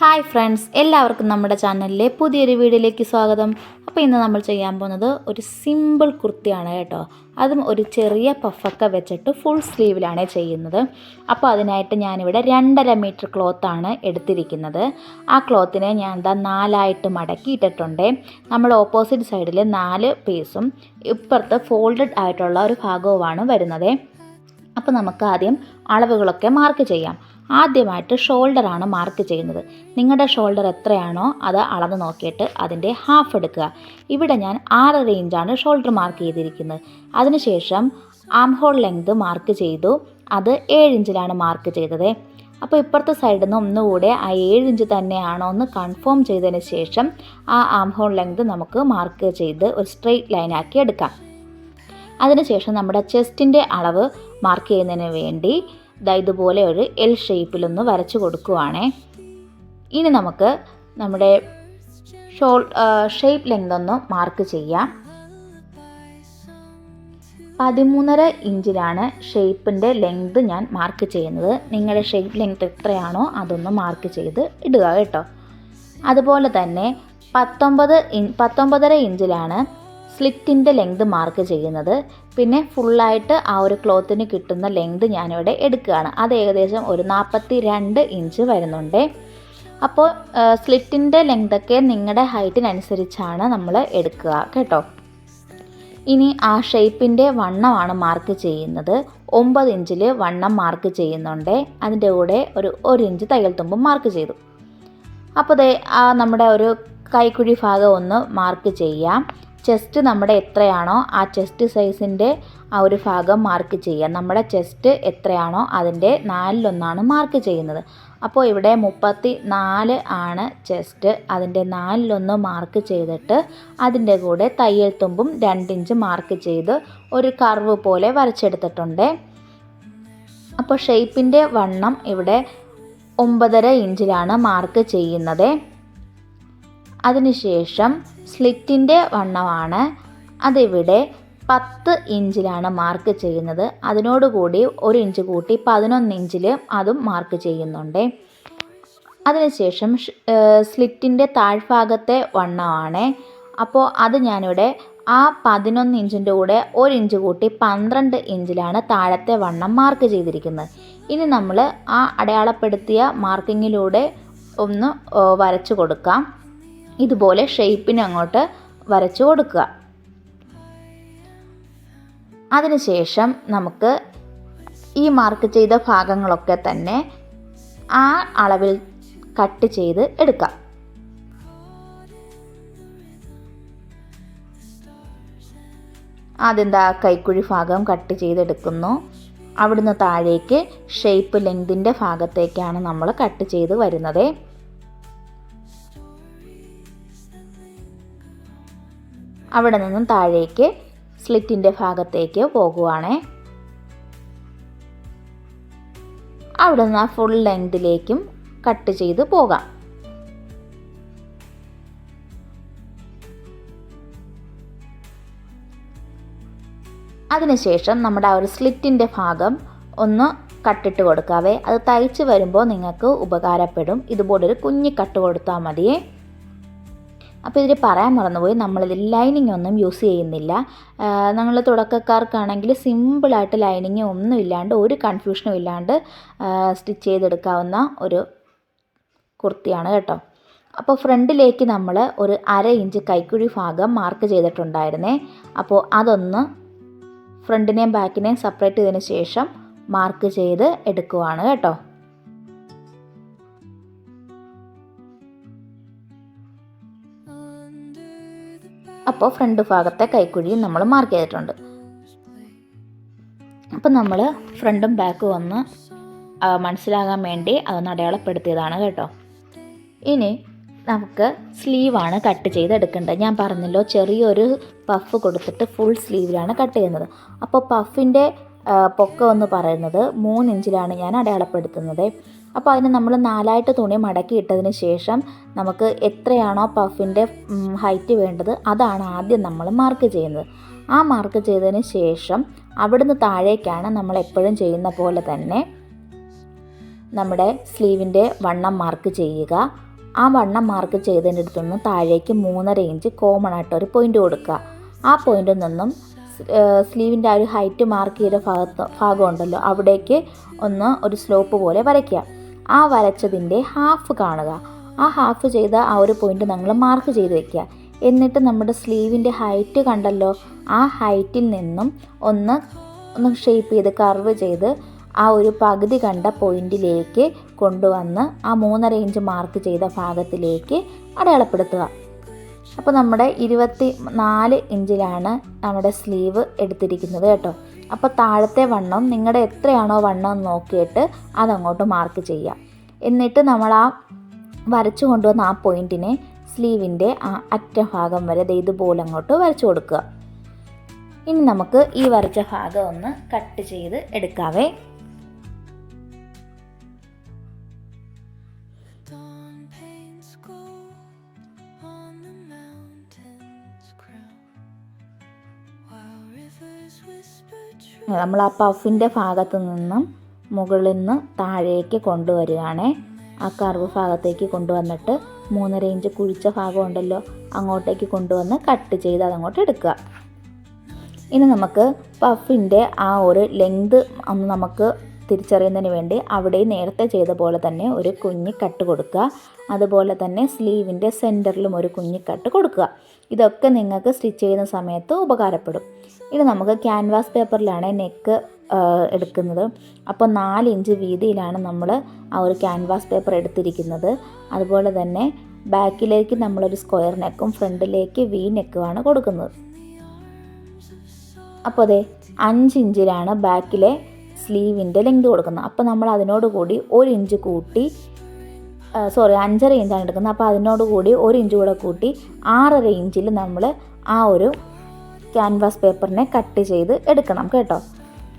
Hi friends എല്ലാവർക്കും നമ്മുടെ ചാനലിലെ പുതിയൊരു വീഡിയോയിലേക്ക് സ്വാഗതം. അപ്പോൾ ഇന്ന് നമ്മൾ ചെയ്യാൻ പോകുന്നത് ഒരു സിമ്പിൾ കുർത്തിയാണ് കേട്ടോ. അതും ഒരു ചെറിയ പഫൊക്കെ വെച്ചിട്ട് ഫുൾ സ്ലീവിലാണ് ചെയ്യുന്നത്. അപ്പോൾ അതിനായിട്ട് ഞാനിവിടെ രണ്ടര മീറ്റർ ക്ലോത്താണ് എടുത്തിരിക്കുന്നത്. ആ ക്ലോത്തിനെ ഞാൻ എന്താ നാലായിട്ട് മടക്കിയിട്ടിട്ടുണ്ട് നമ്മൾ ഓപ്പോസിറ്റ് സൈഡിൽ നാല് പീസും ഇപ്പുറത്ത് ഫോൾഡഡ് ആയിട്ടുള്ള ഒരു ഭാഗവുമാണ് വരുന്നത്. അപ്പോൾ നമുക്ക് ആദ്യം അളവുകളൊക്കെ മാർക്ക് ചെയ്യാം. ആദ്യമായിട്ട് ഷോൾഡർ ആണ് മാർക്ക് ചെയ്യുന്നത്. നിങ്ങളുടെ ഷോൾഡർ എത്രയാണോ അത് അളന്ന് നോക്കിയിട്ട് അതിന്റെ ഹാഫ് എടുക്കുക. ഇവിടെ ഞാൻ ആറ് റേഞ്ചാണ് ഷോൾഡർ മാർക്ക് ചെയ്തിരിക്കുന്നത്. അതിനുശേഷം ആം ഹോൾ ലെങ്ത് മാർക്ക് ചെയ്തു. അത് ഏഴ് ഇഞ്ചിലാണ് മാർക്ക് ചെയ്തത്. അപ്പോൾ ഇപ്പുറത്തെ സൈഡിൽ നിന്ന് ഒന്നുകൂടെ ആ ഏഴ് ഇഞ്ച് തന്നെയാണോ എന്ന് കൺഫേം ചെയ്തതിന് ശേഷം ആ ആം ഹോൾ ലെങ്ത് നമുക്ക് മാർക്ക് ചെയ്ത് ഒരു സ്ട്രെയിറ്റ് ലൈനാക്കി എടുക്കാം. അതിനുശേഷം നമ്മുടെ ചെസ്റ്റിന്റെ അളവ് മാർക്ക് ചെയ്യുന്നതിന് വേണ്ടി ദാ ഇതുപോലെ ഒരു എൽ ഷേപ്പിലൊന്ന് വരച്ചു കൊടുക്കുവാണേ. ഇനി നമുക്ക് നമ്മുടെ ഷോൾ ഷേപ്പ് ലെങ്ത് ഒന്ന് മാർക്ക് ചെയ്യാം. പതിമൂന്നര ഇഞ്ചിലാണ് ഷേപ്പിന്റെ ലെങ്ത് ഞാൻ മാർക്ക് ചെയ്യുന്നത്. നിങ്ങളുടെ ഷേപ്പ് ലെങ്ത് എത്രയാണോ അതൊന്ന് മാർക്ക് ചെയ്ത് ഇടുക കേട്ടോ. അതുപോലെ തന്നെ പത്തൊമ്പത് ഇൻ പത്തൊമ്പതര ഇഞ്ചിലാണ് സ്ലിറ്റിന്റെ ലെങ്ത് മാർക്ക് ചെയ്യുന്നത്. പിന്നെ ഫുള്ളായിട്ട് ആ ഒരു ക്ലോത്തിന് കിട്ടുന്ന ലെങ്ത് ഞാനിവിടെ എടുക്കുകയാണ്. അത് ഏകദേശം ഒരു നാൽപ്പത്തി രണ്ട് ഇഞ്ച് വരുന്നുണ്ട്. അപ്പോൾ സ്ലിറ്റിന്റെ ലെങ്തൊക്കെ നിങ്ങളുടെ ഹൈറ്റിനനുസരിച്ചാണ് നമ്മൾ എടുക്കുക കേട്ടോ. ഇനി ആ ഷേപ്പിന്റെ വണ്ണമാണ് മാർക്ക് ചെയ്യുന്നത്. ഒമ്പത് ഇഞ്ചിൽ വണ്ണം മാർക്ക് ചെയ്യുന്നുണ്ട്. അതിന്റെ കൂടെ ഒരു ഒരു ഇഞ്ച് തയ്യൽ തുമ്പും മാർക്ക് ചെയ്തു. അപ്പോൾ ദേ ആ നമ്മുടെ ഒരു കൈക്കുഴി ഭാഗം ഒന്ന് മാർക്ക് ചെയ്യാം. ചെസ്റ്റ് നമ്മുടെ എത്രയാണോ ആ ചെസ്റ്റ് സൈസിന്റെ ആ ഒരു ഭാഗം മാർക്ക് ചെയ്യുക. നമ്മുടെ ചെസ്റ്റ് എത്രയാണോ അതിന്റെ നാലിലൊന്നാണ് മാർക്ക് ചെയ്യുന്നത്. അപ്പോൾ ഇവിടെ മുപ്പത്തി നാല് ആണ് ചെസ്റ്റ് അതിന്റെ നാലിലൊന്ന് മാർക്ക് ചെയ്തിട്ട് അതിന്റെ കൂടെ തയ്യൽ തുമ്പും രണ്ടിഞ്ച് മാർക്ക് ചെയ്ത് ഒരു കർവ് പോലെ വരച്ചെടുത്തിട്ടുണ്ട്. അപ്പോൾ ഷേപ്പിന്റെ വണ്ണം ഇവിടെ ഒമ്പതര ഇഞ്ചിലാണ് മാർക്ക് ചെയ്യുന്നത്. അതിനുശേഷം സ്ലിറ്റിന്റെ വണ്ണമാണ്. അതിവിടെ പത്ത് ഇഞ്ചിലാണ് മാർക്ക് ചെയ്യുന്നത്. അതിനോടുകൂടി ഒരു ഇഞ്ച് കൂട്ടി പതിനൊന്ന് ഇഞ്ചിൽ അതും മാർക്ക് ചെയ്യുന്നുണ്ട്. അതിനുശേഷം സ്ലിറ്റിന്റെ താഴ്ഭാഗത്തെ വണ്ണമാണ്. അപ്പോൾ അത് ഞാനിവിടെ ആ പതിനൊന്ന് ഇഞ്ചിന്റെ കൂടെ ഒരു ഇഞ്ച് കൂട്ടി പന്ത്രണ്ട് ഇഞ്ചിലാണ് താഴത്തെ വണ്ണം മാർക്ക് ചെയ്തിരിക്കുന്നത്. ഇനി നമ്മൾ ആ അടയാളപ്പെടുത്തിയ മാർക്കിങ്ങിലൂടെ ഒന്ന് വരച്ചു കൊടുക്കാം. ഇതുപോലെ ഷേപ്പിന് അങ്ങോട്ട് വരച്ചു കൊടുക്കുക. അതിനുശേഷം നമുക്ക് ഈ മാർക്ക് ചെയ്ത ഭാഗങ്ങളൊക്കെ തന്നെ ആ അളവിൽ കട്ട് ചെയ്ത് എടുക്കാം. ആദ്യം ദാ കൈക്കുഴി ഭാഗം കട്ട് ചെയ്തെടുക്കുന്നു. അവിടുന്ന് താഴേക്ക് ഷേപ്പ് ലെങ്തിന്റെ ഭാഗത്തേക്കാണ് നമ്മൾ കട്ട് ചെയ്ത് വരുന്നത്. അവിടെ നിന്നും താഴേക്ക് സ്ലിറ്റിന്റെ ഭാഗത്തേക്ക് പോകുവാണേ. അവിടെ നിന്ന് ആ ഫുൾ ലെങ്തിലേക്കും കട്ട് ചെയ്ത് പോകാം. അതിനുശേഷം നമ്മുടെ ആ ഒരു സ്ലിറ്റിന്റെ ഭാഗം ഒന്ന് കട്ടിട്ട് കൊടുക്കാവേ. അത് തയ്ച്ച് വരുമ്പോൾ നിങ്ങൾക്ക് ഉപകാരപ്പെടും. ഇതുപോലൊരു കുഞ്ഞി കട്ട് കൊടുത്താൽ മതിയേ. അപ്പോൾ ഇതിൽ പറയാൻ മറന്നുപോയി. നമ്മളിതിൽ ലൈനിങ് ഒന്നും യൂസ് ചെയ്യുന്നില്ല. നമ്മൾ തുടക്കക്കാർക്കാണെങ്കിൽ സിമ്പിളായിട്ട് ലൈനിങ് ഒന്നും ഇല്ലാണ്ട് ഒരു കൺഫ്യൂഷനും ഇല്ലാണ്ട് സ്റ്റിച്ച് ചെയ്തെടുക്കാവുന്ന ഒരു കുർത്തിയാണ് കേട്ടോ. അപ്പോൾ ഫ്രണ്ടിലേക്ക് നമ്മൾ ഒരു അര ഇഞ്ച് കൈക്കുഴി ഭാഗം മാർക്ക് ചെയ്തിട്ടുണ്ടായിരുന്നേ. അപ്പോൾ അതൊന്ന് ഫ്രണ്ടിനെയും ബാക്കിനെയും സെപ്പറേറ്റ് ചെയ്തതിന് ശേഷം മാർക്ക് ചെയ്ത് എടുക്കുവാണ് കേട്ടോ. അപ്പോൾ ഫ്രണ്ട് ഭാഗത്തെ കൈക്കുഴിയും നമ്മൾ മാർക്ക് ചെയ്തിട്ടുണ്ട്. അപ്പം നമ്മൾ ഫ്രണ്ടും ബാക്കും ഒന്ന് മനസ്സിലാകാൻ വേണ്ടി അതൊന്ന് അടയാളപ്പെടുത്തിയതാണ് കേട്ടോ. ഇനി നമുക്ക് സ്ലീവാണ് കട്ട് ചെയ്തെടുക്കേണ്ടത്. ഞാൻ പറഞ്ഞല്ലോ ചെറിയൊരു പഫ് കൊടുത്തിട്ട് ഫുൾ സ്ലീവിലാണ് കട്ട് ചെയ്യുന്നത്. അപ്പോൾ പഫിന്റെ പൊക്കം എന്ന് പറയുന്നത് മൂന്ന് ഇഞ്ചിലാണ് ഞാൻ അടയാളപ്പെടുത്തുന്നത്. അപ്പോൾ അതിന് നമ്മൾ നാലായിട്ട് തുണി മടക്കി ഇട്ടതിന് ശേഷം നമുക്ക് എത്രയാണോ പഫിന്റെ ഹൈറ്റ് വേണ്ടത് അതാണ് ആദ്യം നമ്മൾ മാർക്ക് ചെയ്യുന്നത്. ആ മാർക്ക് ചെയ്തതിന് ശേഷം അവിടുന്ന് താഴേക്കാണ് നമ്മൾ എപ്പോഴും ചെയ്യുന്ന പോലെ തന്നെ നമ്മുടെ സ്ലീവിന്റെ വണ്ണം മാർക്ക് ചെയ്യുക. ആ വണ്ണം മാർക്ക് ചെയ്തതിന്റെ അടുത്തുനിന്ന് താഴേക്ക് മൂന്നര ഇഞ്ച് കോമൺ ആയിട്ട് ഒരു പോയിന്റ് കൊടുക്കുക. ആ പോയിന്റിൽ നിന്നും സ്ലീവിന്റെ ആ ഒരു ഹൈറ്റ് മാർക്ക് ചെയ്ത ഭാഗത്ത് ഭാഗമുണ്ടല്ലോ അവിടേക്ക് ഒന്ന് ഒരു സ്ലോപ്പ് പോലെ വരയ്ക്കുക. ആ വരച്ചതിന്റെ ഹാഫ് കാണുക. ആ ഹാഫ് ചെയ്ത ആ ഒരു പോയിന്റ് നമ്മൾ മാർക്ക് ചെയ്ത് വെക്കുക. എന്നിട്ട് നമ്മുടെ സ്ലീവിന്റെ ഹൈറ്റ് കണ്ടല്ലോ? ആ ഹൈറ്റിൽ നിന്നും ഒന്ന് ഒന്ന് ഷേപ്പ് ചെയ്ത് കർവ് ചെയ്ത് ആ ഒരു പകുതി കണ്ട പോയിന്റിലേക്ക് കൊണ്ടുവന്ന് ആ മൂന്നര ഇഞ്ച് മാർക്ക് ചെയ്ത ഭാഗത്തിലേക്ക് അടയാളപ്പെടുത്തുക. അപ്പോൾ നമ്മുടെ ഇരുപത്തി നാല് ഇഞ്ചിലാണ് നമ്മുടെ സ്ലീവ് എടുത്തിരിക്കുന്നത് കേട്ടോ. അപ്പോൾ താഴത്തെ വണ്ണം നിങ്ങളുടെ എത്രയാണോ വണ്ണം നോക്കിയിട്ട് അതങ്ങോട്ട് മാർക്ക് ചെയ്യാം എന്നിട്ട് നമ്മൾ ആ വരച്ചു കൊണ്ടുവന്ന ആ പോയിന്റിനെ സ്ലീവിന്റെ ആ അറ്റഭാഗം വരെ ഇതുപോലെ അങ്ങോട്ട് വരച്ചു കൊടുക്കുക. ഇനി നമുക്ക് ഈ വരച്ച ഭാഗം ഒന്ന് കട്ട് ചെയ്ത് എടുക്കാവേ. നമ്മൾ ആ പഫിന്റെ ഭാഗത്ത് നിന്നും മുകളിൽ നിന്ന് താഴേക്ക് കൊണ്ടുവരികയാണേ. ആ കർവ് ഭാഗത്തേക്ക് കൊണ്ടുവന്നിട്ട് മൂന്നര ഇഞ്ച് കുഴിച്ച ഭാഗം ഉണ്ടല്ലോ അങ്ങോട്ടേക്ക് കൊണ്ടുവന്ന് കട്ട് ചെയ്ത് അതങ്ങോട്ട് എടുക്കുക. ഇനി നമുക്ക് പഫിന്റെ ആ ഒരു ലെങ്ത് ഒന്ന് നമുക്ക് തിരിച്ചറിയുന്നതിന് വേണ്ടി അവിടെ നേരത്തെ ചെയ്ത പോലെ തന്നെ ഒരു കുഞ്ഞി കട്ട് കൊടുക്കുക. അതുപോലെ തന്നെ സ്ലീവിന്റെ സെന്ററിലും ഒരു കുഞ്ഞി കട്ട് കൊടുക്കുക. ഇതൊക്കെ നിങ്ങൾക്ക് സ്റ്റിച്ച് ചെയ്യുന്ന സമയത്ത് ഉപകാരപ്പെടും. ഇനി നമുക്ക് ക്യാൻവാസ് പേപ്പറിലാണ് നെക്ക് എടുക്കുന്നത്. അപ്പോൾ നാല് ഇഞ്ച് വീതിയിലാണ് നമ്മൾ ആ ഒരു ക്യാൻവാസ് പേപ്പർ എടുത്തിരിക്കുന്നത്. അതുപോലെ തന്നെ ബാക്കിലേക്ക് നമ്മളൊരു സ്ക്വയർ നെക്കും ഫ്രണ്ടിലേക്ക് വി നെക്കുമാണ് കൊടുക്കുന്നത്. അപ്പോൾ അതെ അഞ്ച് ഇഞ്ചിലാണ് ബാക്കിലെ സ്ലീവിന്റെ ലെങ്ത് കൊടുക്കുന്നത്. അപ്പോൾ നമ്മൾ അതിനോട് കൂടി ഒരു ഇഞ്ച് കൂട്ടി സോറി അഞ്ചര ഇഞ്ചാണ് എടുക്കുന്നത്. അപ്പോൾ അതിനോട് കൂടി ഒരു ഇഞ്ച് കൂടെ കൂട്ടി ആറര ഇഞ്ചിൽ നമ്മൾ ആ ഒരു ക്യാൻവാസ് പേപ്പറിനെ കട്ട് ചെയ്ത് എടുക്കണം കേട്ടോ.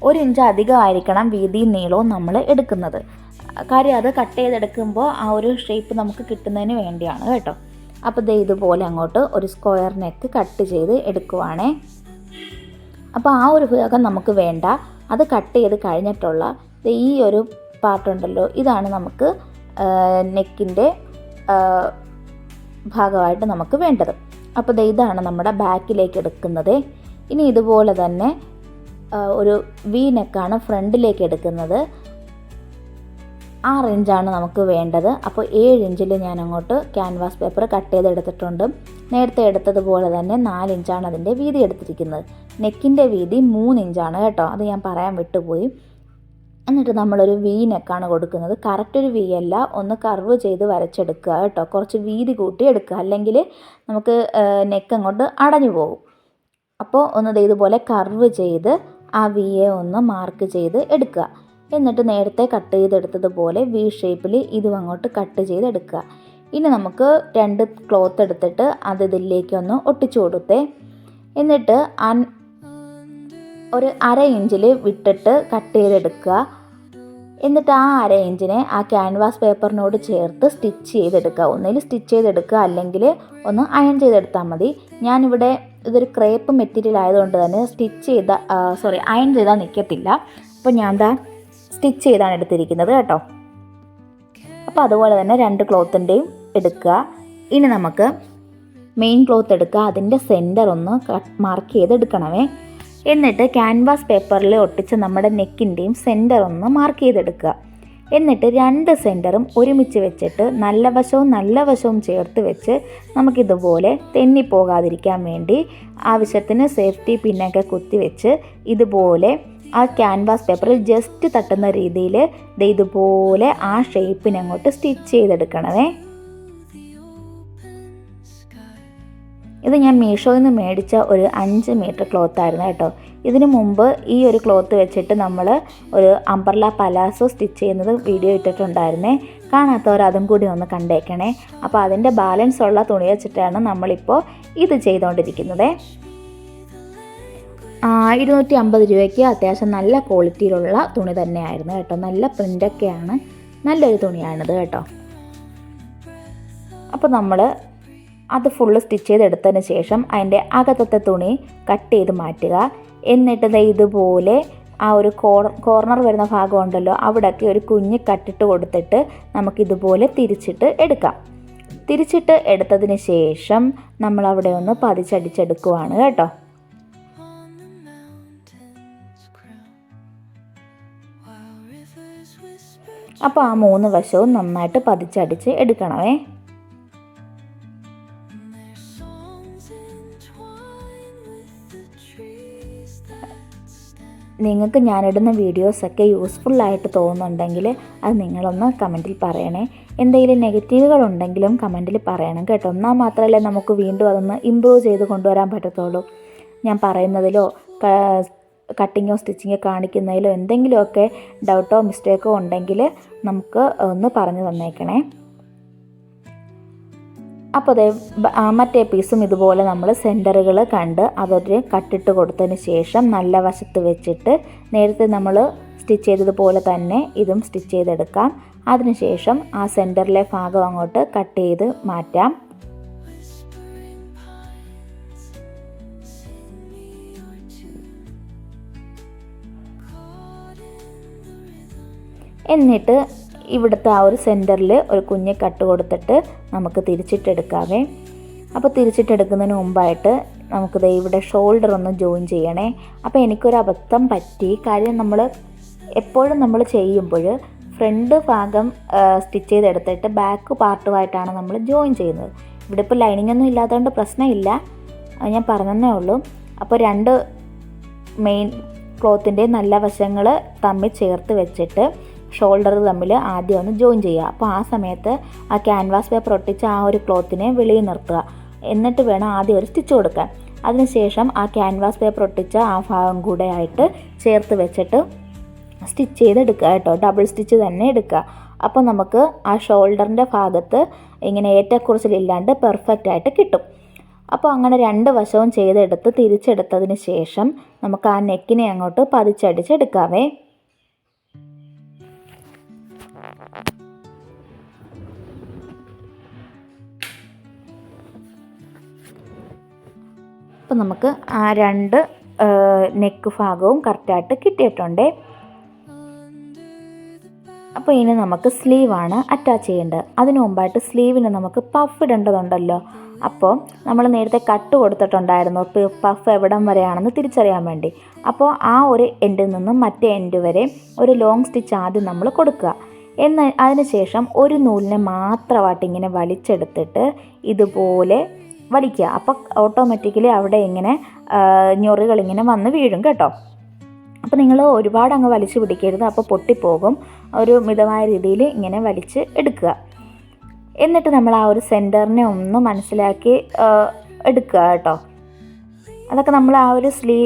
ഒരു ഇഞ്ച് അധികമായിരിക്കണം വീതിയും നീളവും നമ്മൾ എടുക്കുന്നത്. കാര്യം അത് കട്ട് ചെയ്തെടുക്കുമ്പോൾ ആ ഒരു ഷേപ്പ് നമുക്ക് കിട്ടുന്നതിന് വേണ്ടിയാണ് കേട്ടോ. അപ്പോൾ ദേ ഇതുപോലെ അങ്ങോട്ട് ഒരു സ്ക്വയർ നെക്ക് കട്ട് ചെയ്ത് എടുക്കുവാണേ. അപ്പോൾ ആ ഒരു ഭാഗം നമുക്ക് വേണ്ട. അത് കട്ട് ചെയ്ത് കഴിഞ്ഞിട്ടുള്ള ഈ ഒരു പാർട്ടുണ്ടല്ലോ ഇതാണ് നമുക്ക് നെക്കിന്റെ ഭാഗമായിട്ട് നമുക്ക് വേണ്ടത്. അപ്പോൾ ഇതാണ് നമ്മുടെ ബാക്കിലേക്ക് എടുക്കുന്നത്. ഇനി ഇതുപോലെ തന്നെ ഒരു വി നെക്കാണ് ഫ്രണ്ടിലേക്ക് എടുക്കുന്നത്. ആറ് ഇഞ്ചാണ് നമുക്ക് വേണ്ടത്. അപ്പോൾ ഏഴ് ഇഞ്ചിൽ ഞാൻ അങ്ങോട്ട് ക്യാൻവാസ് പേപ്പർ കട്ട് ചെയ്തെടുത്തിട്ടുണ്ട്. നേരത്തെ എടുത്തതുപോലെ തന്നെ നാല് ഇഞ്ചാണ് അതിന്റെ വീതി എടുത്തിരിക്കുന്നത്. നെക്കിന്റെ വീതി മൂന്ന് ഇഞ്ചാണ് കേട്ടോ. അത് ഞാൻ പറയാൻ വിട്ടുപോയി. എന്നിട്ട് നമ്മളൊരു വി നെക്കാണ് കൊടുക്കുന്നത്. കറക്റ്റ് ഒരു വി അല്ല. ഒന്ന് കർവ് ചെയ്ത് വരച്ചെടുക്കുക കേട്ടോ. കുറച്ച് വീതി കൂട്ടി എടുക്കുക. അല്ലെങ്കിൽ നമുക്ക് നെക്ക് അങ്ങോട്ട് അടഞ്ഞു പോകും. അപ്പോൾ ഒന്ന് ഇതുപോലെ കർവ് ചെയ്ത് ആ വിയെ ഒന്ന് മാർക്ക് ചെയ്ത് എടുക്കുക. എന്നിട്ട് നേരത്തെ കട്ട് ചെയ്തെടുത്തതുപോലെ വി ഷേപ്പിൽ ഇതും അങ്ങോട്ട് കട്ട് ചെയ്തെടുക്കുക. ഇനി നമുക്ക് രണ്ട് ക്ലോത്ത് എടുത്തിട്ട് അത് ഇതിലേക്കൊന്ന് ഒട്ടിച്ചു കൊടുത്തേ. എന്നിട്ട് അൻ ഒരു അര ഇഞ്ചിൽ വിട്ടിട്ട് കട്ട് ചെയ്തെടുക്കുക. എന്നിട്ട് ആ അര ഇഞ്ചിനെ ആ ക്യാൻവാസ് പേപ്പറിനോട് ചേർത്ത് സ്റ്റിച്ച് ചെയ്തെടുക്കുക. ഒന്നിൽ സ്റ്റിച്ച് ചെയ്തെടുക്കുക അല്ലെങ്കിൽ ഒന്ന് അയൺ ചെയ്തെടുത്താൽ മതി. ഞാനിവിടെ ഇതൊരു ക്രേപ്പ് മെറ്റീരിയൽ ആയതുകൊണ്ട് തന്നെ സ്റ്റിച്ച് ചെയ്ത സോറി അയൺ ചെയ്താൽ നിൽക്കത്തില്ല അപ്പോൾ ഞാൻ ദാ സ്റ്റിച്ച് ചെയ്താണ് എടുത്തിരിക്കുന്നത് കേട്ടോ. അപ്പോൾ അതുപോലെ തന്നെ രണ്ട് ക്ലോത്തിന്റെയും എടുക്കുക. ഇനി നമുക്ക് മെയിൻ ക്ലോത്ത് എടുക്കുക. അതിന്റെ സെന്റർ ഒന്ന് മാർക്ക് ചെയ്ത് എടുക്കണമേ. എന്നിട്ട് ക്യാൻവാസ് പേപ്പറിൽ ഒട്ടിച്ച് നമ്മുടെ നെക്കിന്റെയും സെന്റർ ഒന്ന് മാർക്ക് ചെയ്തെടുക്കുക. എന്നിട്ട് രണ്ട് സെന്ററും ഒരുമിച്ച് വെച്ചിട്ട് നല്ല വശവും നല്ല വശവും ചേർത്ത് വെച്ച് നമുക്കിതുപോലെ തെന്നിപ്പോകാതിരിക്കാൻ വേണ്ടി ആവശ്യത്തിന് സേഫ്റ്റി പിന്നൊക്കെ കുത്തിവെച്ച് ഇതുപോലെ ആ ക്യാൻവാസ് പേപ്പറിൽ ജസ്റ്റ് തട്ടുന്ന രീതിയിൽ ഇതുപോലെ ആ ഷേപ്പിനങ്ങോട്ട് സ്റ്റിച്ച് ചെയ്തെടുക്കണമേ. ഇത് ഞാൻ മീഷോയിൽ നിന്ന് മേടിച്ച ഒരു അഞ്ച് മീറ്റർ ക്ലോത്ത് ആയിരുന്നു കേട്ടോ. ഇതിനു മുമ്പ് ഈ ഒരു ക്ലോത്ത് വെച്ചിട്ട് നമ്മൾ ഒരു അംബർല പലാസോ സ്റ്റിച്ച് ചെയ്യുന്നത് വീഡിയോ ഇട്ടിട്ടുണ്ടായിരുന്നേ. കാണാത്തവർ അതും കൂടി ഒന്ന് കണ്ടേക്കണേ. അപ്പോൾ അതിന്റെ ബാലൻസ് ഉള്ള തുണി വെച്ചിട്ടാണ് നമ്മളിപ്പോൾ ഇത് ചെയ്തുകൊണ്ടിരിക്കുന്നത്. ഇരുന്നൂറ്റി അമ്പത് രൂപയ്ക്ക് അത്യാവശ്യം നല്ല ക്വാളിറ്റിയിലുള്ള തുണി തന്നെയായിരുന്നു കേട്ടോ. നല്ല പ്രിന്റൊക്കെയാണ് നല്ലൊരു തുണിയാണിത് കേട്ടോ. അപ്പോൾ നമ്മൾ അത് ഫുള്ള് സ്റ്റിച്ച് ചെയ്തെടുത്തതിന് ശേഷം അതിന്റെ അകത്തത്തെ തുണി കട്ട് ചെയ്ത് മാറ്റുക. എന്നിട്ട് ഇതുപോലെ ആ ഒരു കോർ കോർണർ വരുന്ന ഭാഗം ഉണ്ടല്ലോ അവിടെയൊക്കെ ഒരു കുഞ്ഞ് കട്ടിട്ട് കൊടുത്തിട്ട് നമുക്കിതുപോലെ തിരിച്ചിട്ട് എടുക്കാം. തിരിച്ചിട്ട് എടുത്തതിന് ശേഷം നമ്മൾ അവിടെ ഒന്ന് പതിച്ചടിച്ചെടുക്കുവാണ് കേട്ടോ. അപ്പോൾ ആ മൂന്ന് വശവും നന്നായിട്ട് പതിച്ചടിച്ച് എടുക്കണമേ. നിങ്ങൾക്ക് ഞാനിടുന്ന വീഡിയോസൊക്കെ യൂസ്ഫുള്ളായിട്ട് തോന്നുന്നുണ്ടെങ്കിൽ അത് നിങ്ങളൊന്ന് കമന്റിൽ പറയണേ. എന്തെങ്കിലും നെഗറ്റീവുകൾ ഉണ്ടെങ്കിലും കമന്റിൽ പറയണം കേട്ടോ. എന്നാൽ മാത്രമല്ലേ നമുക്ക് വീണ്ടും അതൊന്ന് ഇമ്പ്രൂവ് ചെയ്ത് കൊണ്ടുവരാൻ പറ്റത്തുള്ളൂ. ഞാൻ പറയുന്നതിലോ കട്ടിങ്ങോ സ്റ്റിച്ചിങ്ങോ കാണിക്കുന്നതിലോ എന്തെങ്കിലുമൊക്കെ ഡൗട്ടോ മിസ്റ്റേക്കോ ഉണ്ടെങ്കിൽ നമുക്ക് ഒന്ന് പറഞ്ഞു തന്നേക്കണേ. അപ്പോൾ അതേ മറ്റേ പീസും ഇതുപോലെ നമ്മൾ സെന്ററുകൾ കണ്ട് അതൊരു കട്ടിട്ട് കൊടുത്തതിന് ശേഷം നല്ല വശത്ത് വെച്ചിട്ട് നേരത്തെ നമ്മൾ സ്റ്റിച്ച് ചെയ്തതുപോലെ തന്നെ ഇതും സ്റ്റിച്ച് ചെയ്തെടുക്കാം. അതിനുശേഷം ആ സെന്ററിലെ ഭാഗം അങ്ങോട്ട് കട്ട് ചെയ്ത് മാറ്റാം. എന്നിട്ട് ഇവിടുത്തെ ആ ഒരു സെന്ററിൽ ഒരു കുഞ്ഞ് കട്ട് കൊടുത്തിട്ട് നമുക്ക് തിരിച്ചിട്ടെടുക്കാവേ. അപ്പോൾ തിരിച്ചിട്ടെടുക്കുന്നതിന് മുമ്പായിട്ട് നമുക്കിത് ഇവിടെ ഷോൾഡർ ഒന്ന് ജോയിൻ ചെയ്യണേ. അപ്പോൾ എനിക്കൊരു അബദ്ധം പറ്റി. കാര്യം നമ്മൾ എപ്പോഴും നമ്മൾ ചെയ്യുമ്പോൾ ഫ്രണ്ട് ഭാഗം സ്റ്റിച്ച് ചെയ്തെടുത്തിട്ട് ബാക്ക് പാർട്ടുമായിട്ടാണ് നമ്മൾ ജോയിൻ ചെയ്യുന്നത്. ഇവിടെ ഇപ്പോൾ ലൈനിങ് ഒന്നും ഇല്ലാത്തതുകൊണ്ട് പ്രശ്നമില്ല. ഞാൻ പറഞ്ഞതേ ഉള്ളൂ. അപ്പോൾ രണ്ട് മെയിൻ ക്ലോത്തിന്റെ നല്ല വശങ്ങൾ തമ്മിൽ ചേർത്ത് വെച്ചിട്ട് ഷോൾഡർ തമ്മിൽ ആദ്യം ഒന്ന് ജോയിൻ ചെയ്യുക. അപ്പോൾ ആ സമയത്ത് ആ ക്യാൻവാസ് പേപ്പർ ഒട്ടിച്ച് ആ ഒരു ക്ലോത്തിനെ വെളിയിൽ നിർത്തുക. എന്നിട്ട് വേണം ആദ്യം ഒരു സ്റ്റിച്ച് കൊടുക്കാൻ. അതിനുശേഷം ആ ക്യാൻവാസ് പേപ്പർ ഒട്ടിച്ച ആ ഭാഗം കൂടെ ആയിട്ട് ചേർത്ത് വെച്ചിട്ട് സ്റ്റിച്ച് ചെയ്തെടുക്കുക കേട്ടോ. ഡബിൾ സ്റ്റിച്ച് തന്നെ എടുക്കുക. അപ്പോൾ നമുക്ക് ആ ഷോൾഡറിന്റെ ഭാഗത്ത് ഇങ്ങനെ ഏറ്റക്കുറച്ചിലില്ലാണ്ട് പെർഫെക്റ്റ് ആയിട്ട് കിട്ടും. അപ്പോൾ അങ്ങനെ രണ്ട് വശവും ചെയ്തെടുത്ത് തിരിച്ചെടുത്തതിന് ശേഷം നമുക്ക് ആ നെക്കിനെ അങ്ങോട്ട് പതിച്ചടിച്ചെടുക്കാവേ അപ്പോൾ നമുക്ക് ആ രണ്ട് നെക്ക് ഭാഗവും കറക്റ്റായിട്ട് കിട്ടിയിട്ടുണ്ട്. അപ്പോൾ ഇനി നമുക്ക് സ്ലീവാണ് അറ്റാച്ച് ചെയ്യേണ്ടത്. അതിന് മുമ്പായിട്ട് സ്ലീവിന് നമുക്ക് പഫ് ഇടേണ്ടതുണ്ടല്ലോ. അപ്പോൾ നമ്മൾ നേരത്തെ കട്ട് കൊടുത്തിട്ടുണ്ടായിരുന്നു. പഫ് എവിടം വരെയാണെന്ന് തിരിച്ചറിയാൻ വേണ്ടി. അപ്പോൾ ആ ഒരു എൻഡിൽ നിന്നും മറ്റേ എൻഡ് വരെ ഒരു ലോങ് സ്റ്റിച്ച് ആദ്യം നമ്മൾ കൊടുക്കുക. എന്ന് അതിനുശേഷം ഒരു നൂലിനെ മാത്രമായിട്ട് ഇങ്ങനെ വലിച്ചെടുത്തിട്ട് ഇതുപോലെ വലിക്കുക. അപ്പോൾ ഓട്ടോമാറ്റിക്കലി അവിടെ ഇങ്ങനെ ഞൊറികളിങ്ങനെ വന്ന് വീഴും കേട്ടോ. അപ്പോൾ നിങ്ങൾ ഒരുപാട് അങ്ങ് വലിച്ചു പിടിക്കരുത്. അപ്പോൾ പൊട്ടിപ്പോകും. ഒരു മിതമായ രീതിയിൽ ഇങ്ങനെ വലിച്ച് എടുക്കുക. എന്നിട്ട് നമ്മൾ ആ ഒരു സെന്ററിനെ ഒന്ന് മനസ്സിലാക്കി എടുക്കുക കേട്ടോ. അതൊക്കെ നമ്മൾ ആ ഒരു സ്ലീ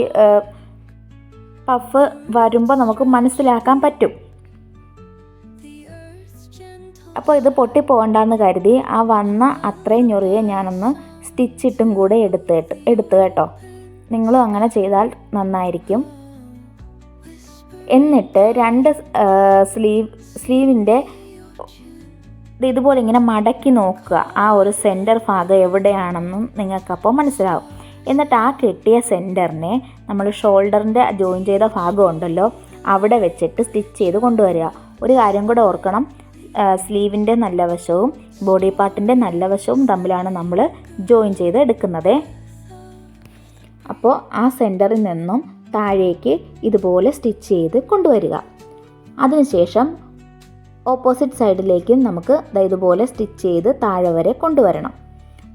പഫ് വരുമ്പോൾ നമുക്ക് മനസ്സിലാക്കാൻ പറ്റും. അപ്പോൾ ഇത് പൊട്ടിപ്പോകണ്ടെന്ന് കരുതി ആ വന്ന അത്രയും ഞൊറിയെ ഞാനൊന്ന് സ്റ്റിച്ചിട്ടും കൂടെ എടുത്തിട്ട് എടുത്തു കേട്ടോ. നിങ്ങളും അങ്ങനെ ചെയ്താൽ നന്നായിരിക്കും. എന്നിട്ട് രണ്ട് സ്ലീവ് സ്ലീവിന്റെ ഇതുപോലെ ഇങ്ങനെ മടക്കി നോക്കുക. ആ ഒരു സെന്റർ ഭാഗം എവിടെയാണെന്നും നിങ്ങൾക്കപ്പോൾ മനസ്സിലാവും. എന്നിട്ട് ആ കിട്ടിയ സെന്ററിനെ നമ്മൾ ഷോൾഡറിന്റെ ജോയിൻ ചെയ്ത ഭാഗം ഉണ്ടല്ലോ അവിടെ വെച്ചിട്ട് സ്റ്റിച്ച് ചെയ്ത് കൊണ്ടുവരിക. ഒരു കാര്യം കൂടെ ഓർക്കണം. സ്ലീവിന്റെ നല്ല വശവും ബോഡി പാർട്ടിന്റെ നല്ല വശവും തമ്മിലാണ് നമ്മൾ ജോയിൻ ചെയ്ത് എടുക്കുന്നത് അപ്പോൾ ആ സെന്ററിൽ നിന്നും താഴേക്ക് ഇതുപോലെ സ്റ്റിച്ച് ചെയ്ത് കൊണ്ടുവരിക. അതിനുശേഷം ഓപ്പോസിറ്റ് സൈഡിലേക്കും നമുക്ക് ഇതുപോലെ സ്റ്റിച്ച് ചെയ്ത് താഴെ വരെ കൊണ്ടുവരണം.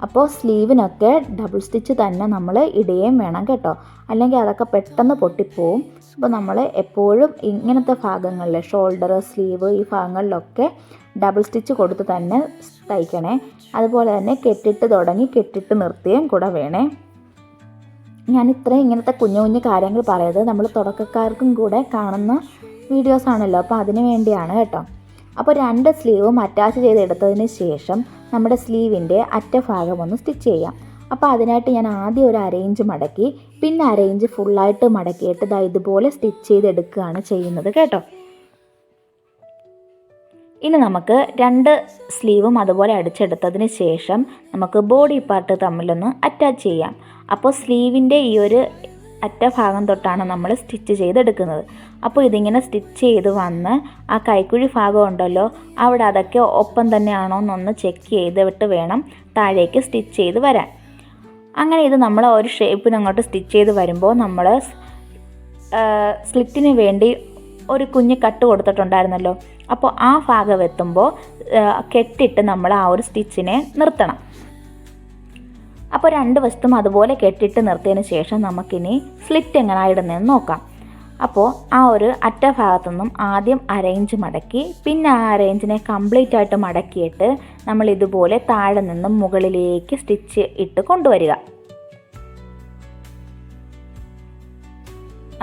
അപ്പോൾ സ്ലീവിനൊക്കെ ഡബിൾ സ്റ്റിച്ച് തന്നെ നമ്മൾ ഇടുകയും വേണം കേട്ടോ. അല്ലെങ്കിൽ അതൊക്കെ പെട്ടെന്ന് പൊട്ടിപ്പോവും. അപ്പോൾ നമ്മൾ എപ്പോഴും ഇങ്ങനത്തെ ഭാഗങ്ങളിൽ ഷോൾഡർ സ്ലീവ് ഈ ഭാഗങ്ങളിലൊക്കെ ഡബിൾ സ്റ്റിച്ച് കൊടുത്ത് തന്നെ തയ്ക്കണേ. അതുപോലെ തന്നെ കെട്ടിട്ട് തുടങ്ങി കെട്ടിട്ട് നിർത്തുകയും കൂടെ വേണേ. ഞാൻ ഇത്രയും ഇങ്ങനത്തെ കുഞ്ഞു കുഞ്ഞു കാര്യങ്ങൾ പറയുന്നത് നമ്മൾ തുടക്കക്കാർക്കും കൂടെ കാണുന്ന വീഡിയോസ് ആണല്ലോ. അപ്പോൾ അതിന് വേണ്ടിയാണ് കേട്ടോ. അപ്പോൾ രണ്ട് സ്ലീവും അറ്റാച്ച് ചെയ്തെടുത്തതിന് ശേഷം നമ്മുടെ സ്ലീവിന്റെ അറ്റഭാഗം ഒന്ന് സ്റ്റിച്ച് ചെയ്യാം. അപ്പോൾ അതിനായിട്ട് ഞാൻ ആദ്യം ഒരു അരയിഞ്ച് മടക്കി പിന്നെ അരയിഞ്ച് ഫുള്ളായിട്ട് മടക്കിയിട്ട് ഇതാ ഇതുപോലെ സ്റ്റിച്ച് ചെയ്തെടുക്കുകയാണ് ചെയ്യുന്നത് കേട്ടോ. ഇനി നമുക്ക് രണ്ട് സ്ലീവും അതുപോലെ അടിച്ചെടുത്തതിന് ശേഷം നമുക്ക് ബോഡി പാർട്ട് തമ്മിലൊന്ന് അറ്റാച്ച് ചെയ്യാം. അപ്പോൾ സ്ലീവിന്റെ ഈ ഒരു അറ്റ ഭാഗം തൊട്ടാണ് നമ്മൾ സ്റ്റിച്ച് ചെയ്തെടുക്കുന്നത്. അപ്പോൾ ഇതിങ്ങനെ സ്റ്റിച്ച് ചെയ്ത് വന്ന് ആ കൈക്കുഴി ഭാഗം ഉണ്ടല്ലോ അവിടെ അതൊക്കെ ഒപ്പം തന്നെയാണോ എന്നൊന്ന് ചെക്ക് ചെയ്തിട്ട് വേണം താഴേക്ക് സ്റ്റിച്ച് ചെയ്ത് വരാൻ. അങ്ങനെ ഇത് നമ്മൾ ഒരു ഷേപ്പിന് അങ്ങോട്ട് സ്റ്റിച്ച് ചെയ്ത് വരുമ്പോൾ നമ്മൾ സ്ലിറ്റിന് വേണ്ടി ഒരു കുഞ്ഞ് കട്ട് കൊടുത്തിട്ടുണ്ടായിരുന്നല്ലോ. അപ്പോൾ ആ ഭാഗം എത്തുമ്പോൾ കെട്ടിട്ട് നമ്മൾ ആ ഒരു സ്റ്റിച്ചിനെ നിർത്തണം. അപ്പോൾ രണ്ട് വശത്തും അതുപോലെ കെട്ടിട്ട് നിർത്തിയതിന് ശേഷം നമുക്കിനി സ്ലിറ്റ് എങ്ങനെ ഇടുന്നതെന്ന് നോക്കാം. അപ്പോൾ ആ ഒരു അറ്റ ഭാഗത്തു നിന്നും ആദ്യം അരേഞ്ച് മടക്കി പിന്നെ ആ അറേഞ്ചിനെ കംപ്ലീറ്റ് ആയിട്ട് മടക്കിയിട്ട് നമ്മൾ ഇതുപോലെ താഴെ നിന്നും മുകളിലേക്ക് സ്റ്റിച്ച് ഇട്ട് കൊണ്ടുവരിക.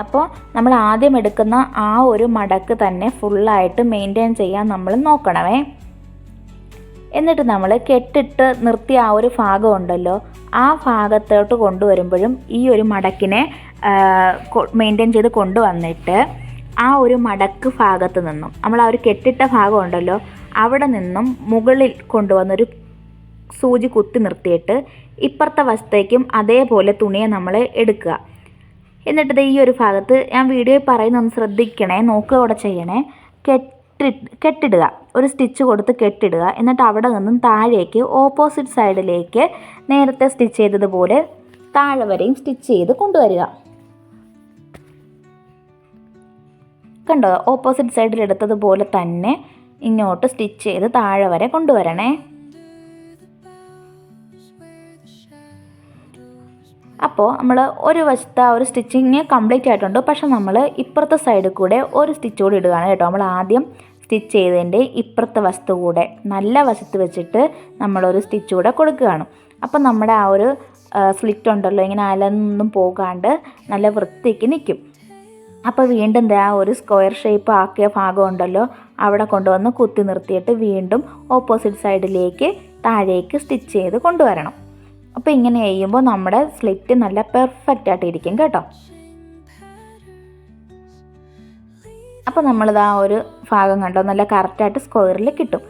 അപ്പോൾ നമ്മൾ ആദ്യം എടുക്കുന്ന ആ ഒരു മടക്ക് തന്നെ ഫുള്ളായിട്ട് മെയിന്റെയിൻ ചെയ്യാൻ നമ്മൾ നോക്കണമേ. എന്നിട്ട് നമ്മൾ കെട്ടിട്ട് നിർത്തിയ ആ ഒരു ഭാഗം ഉണ്ടല്ലോ ആ ഭാഗത്തോട്ട് കൊണ്ടുവരുമ്പോഴും ഈ ഒരു മടക്കിനെ മെയിന്റെയിൻ ചെയ്ത് കൊണ്ടുവന്നിട്ട് ആ ഒരു മടക്ക് ഭാഗത്ത് നിന്നും നമ്മൾ ആ ഒരു കെട്ടിട്ട ഭാഗം ഉണ്ടല്ലോ അവിടെ നിന്നും മുകളിൽ കൊണ്ടുവന്നൊരു സൂചി കുത്തി നിർത്തിയിട്ട് ഇപ്പുറത്തെ വശത്തേക്കും അതേപോലെ തുണിയെ നമ്മൾ എടുക്കുക. എന്നിട്ട് ഈ ഒരു ഭാഗത്ത് ഞാൻ വീഡിയോയിൽ പറയുന്ന ഒന്ന് ശ്രദ്ധിക്കണേ നോക്കുക അവിടെ ചെയ്യണേ. കെട്ടി കെട്ടിടുക. ഒരു സ്റ്റിച്ച് കൊടുത്ത് കെട്ടിടുക. എന്നിട്ട് അവിടെ നിന്നും താഴേക്ക് ഓപ്പോസിറ്റ് സൈഡിലേക്ക് നേരത്തെ സ്റ്റിച്ച് ചെയ്തതുപോലെ താഴെ വരെയും സ്റ്റിച്ച് ചെയ്ത് കൊണ്ടുവരിക. കണ്ടോ? ഓപ്പോസിറ്റ് സൈഡിൽ എടുത്തതുപോലെ തന്നെ ഇങ്ങോട്ട് സ്റ്റിച്ച് ചെയ്ത് താഴെ വരെ കൊണ്ടുവരണേ. അപ്പോൾ നമ്മൾ ഒരു വശത്തെ ആ ഒരു സ്റ്റിച്ചിങ് കംപ്ലീറ്റ് ആയിട്ടുണ്ട്. പക്ഷെ നമ്മൾ ഇപ്പുറത്തെ സൈഡിൽ കൂടെ ഒരു സ്റ്റിച്ച് കൂടി ഇടുകയാണ് കേട്ടോ. നമ്മൾ ആദ്യം സ്റ്റിച്ച് ചെയ്തതിന്റെ ഇപ്പുറത്തെ വസ്തു കൂടെ നല്ല വശത്ത് വെച്ചിട്ട് നമ്മളൊരു സ്റ്റിച്ച് കൂടെ കൊടുക്കുകയാണ്. അപ്പോൾ നമ്മുടെ ആ ഒരു സ്ലിറ്റ് ഉണ്ടല്ലോ ഇങ്ങനെ അലന്നൊന്നും പോകാണ്ട് നല്ല വൃത്തിക്ക് നിൽക്കും. അപ്പോൾ വീണ്ടും ആ ഒരു സ്ക്വയർ ഷേപ്പ് ആക്കിയ ഭാഗം ഉണ്ടല്ലോ അവിടെ കൊണ്ടുവന്ന് കുത്തി നിർത്തിയിട്ട് വീണ്ടും ഓപ്പോസിറ്റ് സൈഡിലേക്ക് താഴേക്ക് സ്റ്റിച്ച് ചെയ്ത് കൊണ്ടുവരണം. അപ്പോൾ ഇങ്ങനെ ചെയ്യുമ്പോൾ നമ്മുടെ സ്ലിറ്റ് നല്ല പെർഫെക്റ്റ് ആയിട്ട് ഇരിക്കും കേട്ടോ. അപ്പോൾ നമ്മളിത് ആ ഒരു ഭാഗം കണ്ടോ? നല്ല കറക്റ്റായിട്ട് സ്ക്വയറിൽ കിട്ടും.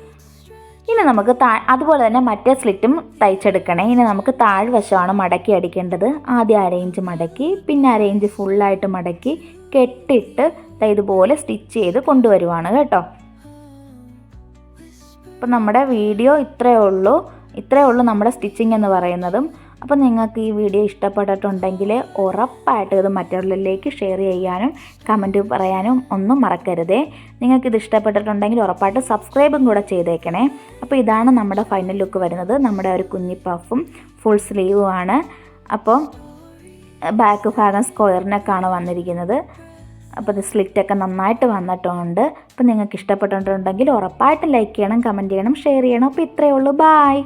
ഇനി നമുക്ക് താ അതുപോലെ തന്നെ മറ്റേ സ്ലിറ്റും തയ്ച്ചെടുക്കണേ. ഇനി നമുക്ക് താഴ്വശമാണ് മടക്കി അടിക്കേണ്ടത്. ആദ്യം അരയിഞ്ച് മടക്കി പിന്നെ അരയിഞ്ച് ഫുള്ളായിട്ട് മടക്കി കെട്ടിട്ട് ഇതുപോലെ സ്റ്റിച്ച് ചെയ്ത് കൊണ്ടുവരുവാണ് കേട്ടോ. അപ്പം നമ്മുടെ വീഡിയോ ഇത്രയേ ഉള്ളൂ. ഇത്രയേ ഉള്ളൂ നമ്മുടെ സ്റ്റിച്ചിങ് എന്ന് പറയുന്നതും. അപ്പോൾ നിങ്ങൾക്ക് ഈ വീഡിയോ ഇഷ്ടപ്പെട്ടിട്ടുണ്ടെങ്കിൽ ഉറപ്പായിട്ട് ഇത് മറ്റുള്ളവരിലേക്ക് ഷെയർ ചെയ്യാനും കമന്റ് പറയാനും ഒന്നും മറക്കരുതേ. നിങ്ങൾക്കിത് ഇഷ്ടപ്പെട്ടിട്ടുണ്ടെങ്കിൽ ഉറപ്പായിട്ട് സബ്സ്ക്രൈബും കൂടെ ചെയ്തേക്കണേ. അപ്പോൾ ഇതാണ് നമ്മുടെ ഫൈനൽ ലുക്ക് വരുന്നത്. നമ്മുടെ ഒരു കുഞ്ഞി പഫും ഫുൾ സ്ലീവുമാണ് അപ്പോൾ ബാക്ക് ഭാഗം സ്ക്വയറിനൊക്കെയാണ് വന്നിരിക്കുന്നത്. അപ്പോൾ ഇത് സ്ലിറ്റൊക്കെ നന്നായിട്ട് വന്നിട്ടുണ്ട്. അപ്പോൾ നിങ്ങൾക്ക് ഇഷ്ടപ്പെട്ടിട്ടുണ്ടെങ്കിൽ ഉറപ്പായിട്ട് ലൈക്ക് ചെയ്യണം കമന്റ് ചെയ്യണം ഷെയർ ചെയ്യണം. അപ്പോൾ ഇത്രയേ ഉള്ളൂ. ബായ്